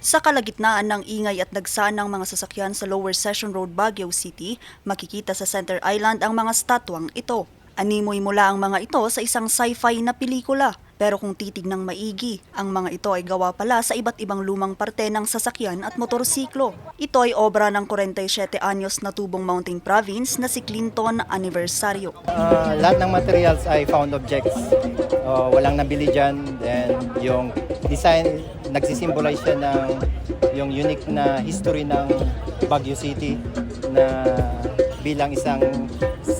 Sa kalagitnaan ng ingay at dagsaan ng mga sasakyan sa Lower Session Road, Baguio City, makikita sa Center Island ang mga statwang ito. Animoy mula ang mga ito sa isang sci-fi na pelikula. Pero kung titignang maigi, ang mga ito ay gawa pala sa iba't ibang lumang parte ng sasakyan at motorsiklo. Ito ay obra ng 47 anyos na tubong Mountain Province na si Clinton Aniversario. Ah, lahat ng materials ay found objects. Oh, walang nabili dyan. Then yung design, nagsisimbolize siya ng yung unique na history ng Baguio City na bilang isang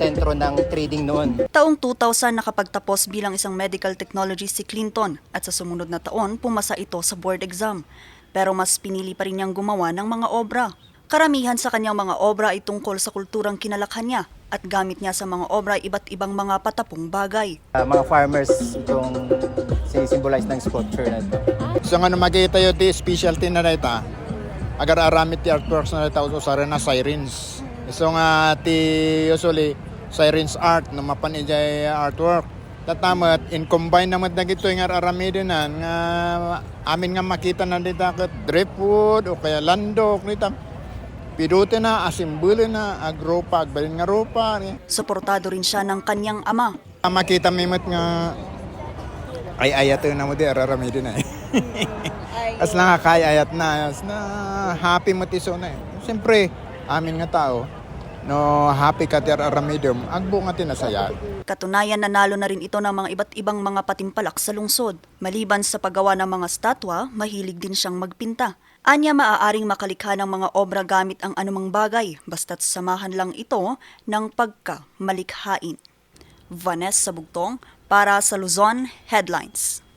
sentro ng trading noon. Taong 2000 nakapagtapos bilang isang medical technologist si Clinton at sa sumunod na taon pumasa ito sa board exam. Pero mas pinili pa rin niyang gumawa ng mga obra. Karamihan sa kanyang mga obra ay tungkol sa kulturang kinalakhan niya at gamit niya sa mga obra ay iba't ibang mga patapong bagay. Ah, mga farmers itong sinisimbolize ng sculpture na ito. So nga makita yun ti specialty na data. Agar aramit ti artworks na data usara na sirens. So nga ti usually sirens art na mapan ijay artwork. Tatamat in combine naman na gito nga aramidin na nga amin nga makita na dita kat driftwood o kaya landok nita. Pidute na, asimbuli na, agropa, agbalin nga ropa. Suportado rin siya ng kanyang ama. Makita mimot nga ay ayat na mo di araramidin na eh. As lang kay ayat na, as na happy mo tiso na eh. Siyempre, amin nga tao, no happy ka ti aramidum, agbo nga tinasaya. Katunayan nanalo na rin ito ng mga iba't ibang mga patimpalak sa lungsod. Maliban sa paggawa ng mga statwa, mahilig din siyang magpinta. Anya maaaring makalikha ng mga obra gamit ang anumang bagay, basta't samahan lang ito ng pagka malikhain. Vanessa Bugtong para sa Luzon Headlines.